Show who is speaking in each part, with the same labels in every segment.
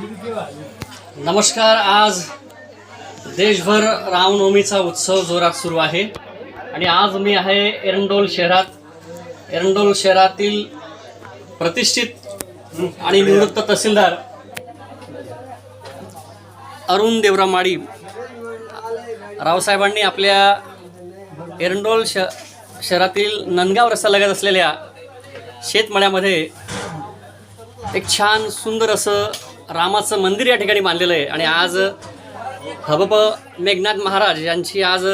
Speaker 1: नमस्कार आज देशभर रामनवमीचा उत्सव जोरात सुरू आहे. आणि आज मी आहे एरंडोल शहरात. एरंडोल शहरातील प्रतिष्ठित आणि निवृत्त तहसीलदार अरुण देवराम माळी रावसाहेबांनी आपल्या एरंडोल श शहरातील नंदगाव रस्ता लगत असलेल्या शेतमळ्यामध्ये एक छान सुंदर असं रामाचं मंदिर या ठिकाणी बांधलेलं आहे. आणि आज हबप मेघनाथ महाराज यांची आज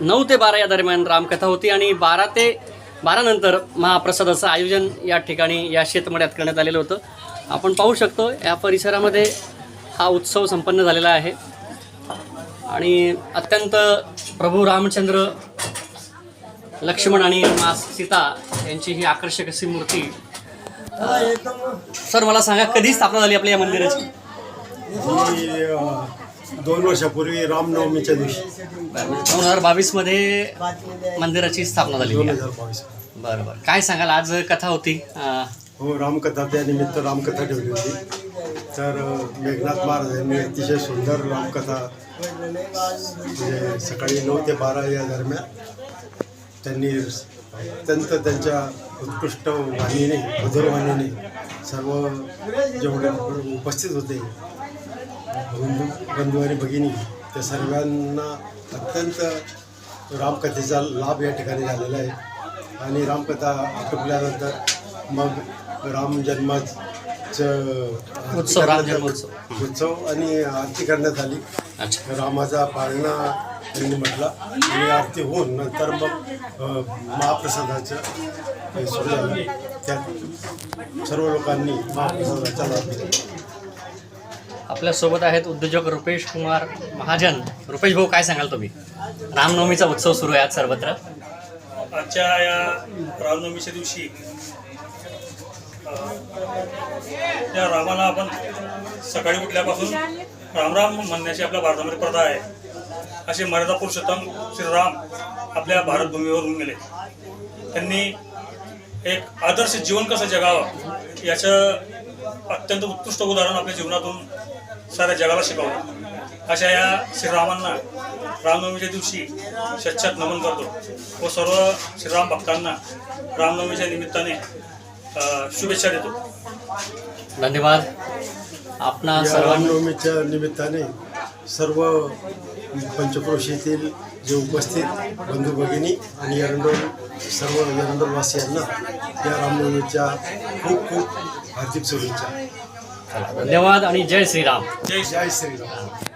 Speaker 1: नऊ ते बारा या दरम्यान रामकथा होती आणि बारा ते बारानंतर महाप्रसादाचं आयोजन या ठिकाणी या शेतमड्यात करण्यात आलेलं होतं. आपण पाहू शकतो या परिसरामध्ये हा उत्सव संपन्न झालेला आहे. आणि अत्यंत प्रभू रामचंद्र लक्ष्मण आणि मा सीता यांची ही आकर्षक अशी मूर्ती सर मला सांगा कधी स्थापना झाली आपल्या या मंदिराची?
Speaker 2: ही दोन वर्षापूर्वी रामनवमीच्या दिवशी.
Speaker 1: दोन हजार बावीसमध्ये मंदिराची स्थापना झाली
Speaker 2: दोन. हजार बावीस.
Speaker 1: बरं बरं. काय सांगाल आज कथा होती? अं,
Speaker 2: हो रामकथा त्यानिमित्त रामकथा ठेवली होती. तर अ, मेघनाथ महाराज यांनी अतिशय सुंदर रामकथा म्हणजे सकाळी नऊ ते बारा या दरम्यान त्यांनी अत्यंत त्यांच्या उत्कृष्ट वाणीने मधुर वाणीने सर्व जेवढे उपस्थित होते बंधू बंधू आणि भगिनी त्या सर्वांना अत्यंत रामकथेचा लाभ या ठिकाणी झालेला आहे. आणि रामकथा आटोपल्यानंतर मग राम जन्माचं
Speaker 1: उत्सव, राम जन्मोत्सव.
Speaker 2: उत्सव आणि आरती करण्यात आली. रामाचा पाळणा त्यांनी म्हटला आणि आरती होऊन नंतर मग महाप्रसादाचं सुरू झालं. त्यात सर्व लोकांनी महाप्रसादाचा लाभ घेतला
Speaker 1: आपल्यासोबत आहेत उद्योजक रुपेश कुमार महाजन. रुपेश भाऊ काय सांगाल तुम्ही? रामनवमीचा उत्सव सुरू आहे आज सर्वत्र.
Speaker 3: आजच्या या रामनवमीच्या दिवशी त्या रामाला आपण सकाळी उठल्यापासून रामराम म्हणण्याची आपल्या भारतामध्ये प्रथा आहे. असे मर्यादा पुरुषोत्तम श्रीराम आपल्या भारतभूमीवर होऊन गेले. त्यांनी एक आदर्श जीवन कसं जगावं याचं अत्यंत उत्कृष्ट उदाहरण आपल्या जीवनातून साऱ्या जगाला शिकवलं. अशा या श्रीरामांना रामनवमीच्या दिवशी शच्छत नमन करतो. व सर्व श्रीराम भक्तांना रामनवमीच्या निमित्ताने शुभेच्छा देतो.
Speaker 1: धन्यवाद. आपणा
Speaker 2: रामनवमीच्या निमित्ताने सर्व पंचक्रोशीतील जे उपस्थित बंधू भगिनी आणि एरंडोल सर्व एरंडोलवासियांना या रामनवमीच्या खूप खूप हार्दिक शुभेच्छा.
Speaker 1: धन्यवाद आणि जय श्रीराम.
Speaker 3: जय श्री
Speaker 2: जय श्रीराम.